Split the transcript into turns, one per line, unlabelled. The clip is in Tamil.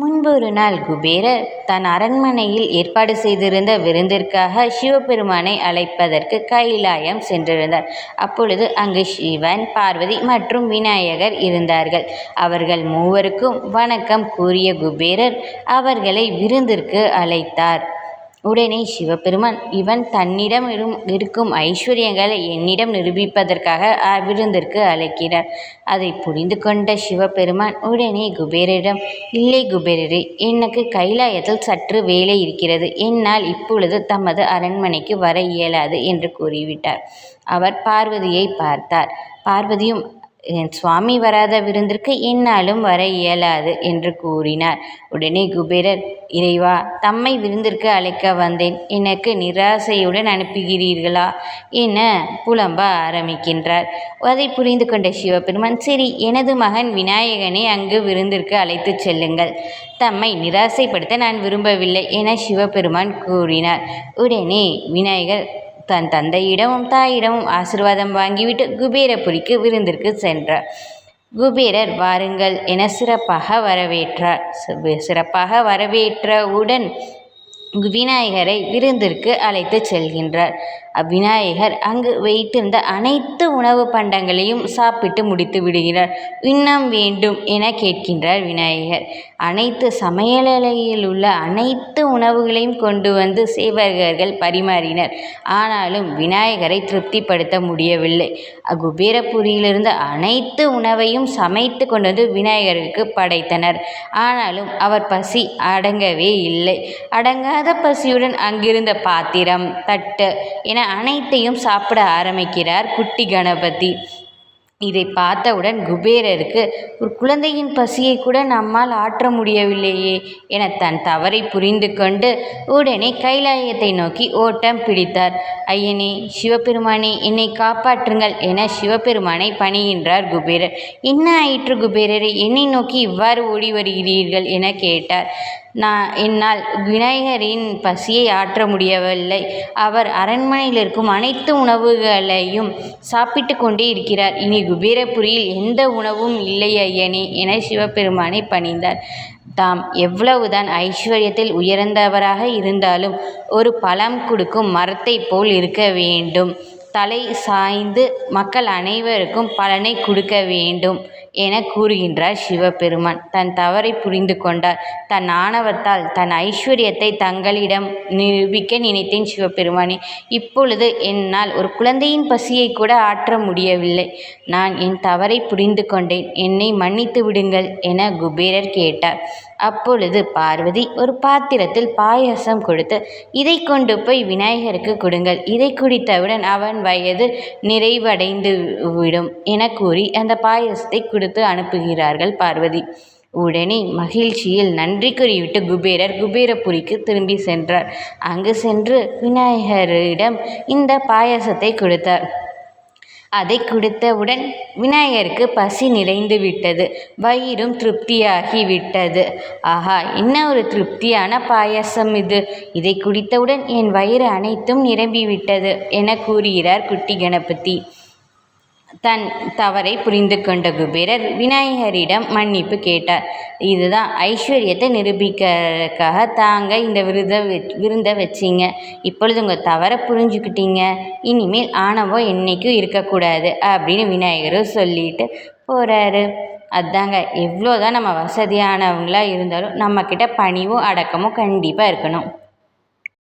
முன்பு ஒரு நாள் குபேரர் தன் அரண்மனையில் ஏற்பாடு செய்திருந்த விருந்திற்காக சிவபெருமானை அழைப்பதற்கு கைலாயம் சென்றிருந்தார். அப்பொழுது அங்கு சிவன் பார்வதி மற்றும் விநாயகர் இருந்தார்கள். அவர்கள் மூவருக்கும் வணக்கம் கூறிய குபேரர் அவர்களை விருந்திற்கு அழைத்தார். உடனே சிவபெருமான் இவன் தன்னிடம் இருக்கும் ஐஸ்வர்யங்களை என்னிடம் நிரூபிப்பதற்காக விருந்திற்கு அழைக்கிறார். அதை புரிந்து கொண்ட சிவபெருமான் உடனே குபேரரிடம் இல்லை குபேரரே எனக்கு கைலாயத்தில் சற்று வேலை இருக்கிறது. என்னால் இப்பொழுது தமது அரண்மனைக்கு வர இயலாது என்று கூறிவிட்டார். அவர் பார்வதியை பார்த்தார். பார்வதியும் என் சுவாமி வராத விருந்திற்கு என்னாலும் வர இயலாது என்று கூறினார். உடனே குபேரர் இறைவா தம்மை விருந்திற்கு அழைக்க வந்தேன் எனக்கு நிராசையுடன் அனுப்புகிறீர்களா என புலம்ப ஆரம்பிக்கின்றார். அதை புரிந்து கொண்ட சிவபெருமான் சரி எனது மகன் விநாயகனை அங்கு விருந்திற்கு அழைத்து செல்லுங்கள். தம்மை நிராசைப்படுத்த நான் விரும்பவில்லை என சிவபெருமான் கூறினார். உடனே விநாயகர் தன் தந்தையிடமும் தாயிடமும் ஆசீர்வாதம் வாங்கிவிட்டு குபேரபுரிக்கு விருந்திற்கு சென்றார். குபேரர் வாருங்கள் என சிறப்பாக வரவேற்றார். சிறப்பாக வரவேற்றவுடன் விநாயகரை விருந்திற்கு அழைத்துச் செல்கின்றார். விநாயகர் அங்கு வைத்திருந்த அனைத்து உணவு பண்டங்களையும் சாப்பிட்டு முடித்து விடுகிறார். இன்னும் வேண்டும் என கேட்கின்றார் விநாயகர். அனைத்து சமையலறையில் உள்ள அனைத்து உணவுகளையும் கொண்டு வந்து சேவகர்கள் பரிமாறினர். ஆனாலும் விநாயகரை திருப்திப்படுத்த முடியவில்லை. குபேரபுரியிலிருந்து அனைத்து உணவையும் சமைத்து கொண்டு வந்து விநாயகருக்கு படைத்தனர். ஆனாலும் அவர் பசி அடங்கவே இல்லை. அடங்காத பசியுடன் அங்கிருந்த பாத்திரம் தட்டு என அனைத்தையும் சாப்பிட ஆரம்பிக்கிறார் குட்டி கணபதி. இதை பார்த்தவுடன் குபேரருக்கு ஒரு குழந்தையின் பசியை கூட நம்மால் ஆற்ற முடியவில்லையே என தன் தவறை புரிந்து கொண்டு உடனே கைலாயத்தை நோக்கி ஓட்டம் பிடித்தார். ஐயனே சிவபெருமானே என்னை காப்பாற்றுங்கள் என சிவபெருமானை பணிகின்றார் குபேரர். என்ன ஆயிற்று குபேரரை என்னை நோக்கி இவ்வாறு ஓடி வருகிறீர்கள் என கேட்டார். நான் என்னால் விநாயகரின் பசியை ஆற்ற முடியவில்லை. அவர் அரண்மனையில் இருக்கும் அனைத்து உணவுகளையும் சாப்பிட்டு கொண்டே இருக்கிறார். இனி குபேரபுரியில் எந்த உணவும் இல்லை ஐயனே என சிவபெருமானை பணிந்தார். தாம் எவ்வளவுதான் ஐஸ்வர்யத்தில் உயர்ந்தவராக இருந்தாலும் ஒரு பழம் கொடுக்கும் மரத்தைப் போல் இருக்க வேண்டும். தலை சாய்ந்து மக்கள் அனைவருக்கும் பலனை கொடுக்க வேண்டும் என கூறுகின்றார் சிவபெருமான். தன் தவறை புரிந்து கொண்டார். தன் ஆணவத்தால் தன் ஐஸ்வர்யத்தை தங்களிடம் நிரூபிக்க நினைத்தேன் சிவபெருமானே. இப்பொழுது என்னால் ஒரு குழந்தையின் பசியை கூட ஆற்ற முடியவில்லை. நான் என் தவறை புரிந்து கொண்டேன். என்னை மன்னித்து விடுங்கள் என குபேரர் கேட்டார். அப்பொழுது பார்வதி ஒரு பாத்திரத்தில் பாயசம் கொடுத்து இதை கொண்டு போய் விநாயகருக்கு கொடுங்கள். இதை குடித்தவுடன் அவன் வயது நிறைவடைந்து விடும் என கூறி அந்த பாயசத்தை கொடுத்து அனுப்புகிறார்கள் பார்வதி. உடனே மகிழ்ச்சியில் நன்றி கூறிவிட்டு குபேரர் குபேரபுரிக்கு திரும்பி சென்றார். அங்கு சென்று விநாயகரிடம் இந்த பாயசத்தை கொடுத்தார். அதை குடித்தவுடன் விநாயகருக்கு பசி நிறைந்து விட்டது வயிறும் திருப்தியாகி விட்டது. ஆஹா என்ன ஒரு திருப்தியான பாயசம் இது. இதை குடித்தவுடன் என் வயிறு அனைத்தும் நிரம்பிவிட்டது என கூறுகிறார் குட்டி கணபதி. தன் தவறை புரிந்து கொண்ட குபேரர் விநாயகரிடம் மன்னிப்பு கேட்டார். இதுதான் ஐஸ்வர்யத்தை நிரூபிக்கிறதுக்காக தாங்க இந்த விருந்த வச்சீங்க. இப்பொழுது உங்கள் தவறை புரிஞ்சுக்கிட்டீங்க. இனிமேல் ஆணவம் என்றைக்கும் இருக்கக்கூடாது அப்படின்னு விநாயகரும் சொல்லிட்டு போகிறாரு அதாங்க எவ்வளோதான் நம்ம வசதியானவங்களாக இருந்தாலும் நம்மக்கிட்ட பணிவும் அடக்கமும் கண்டிப்பாக இருக்கணும்.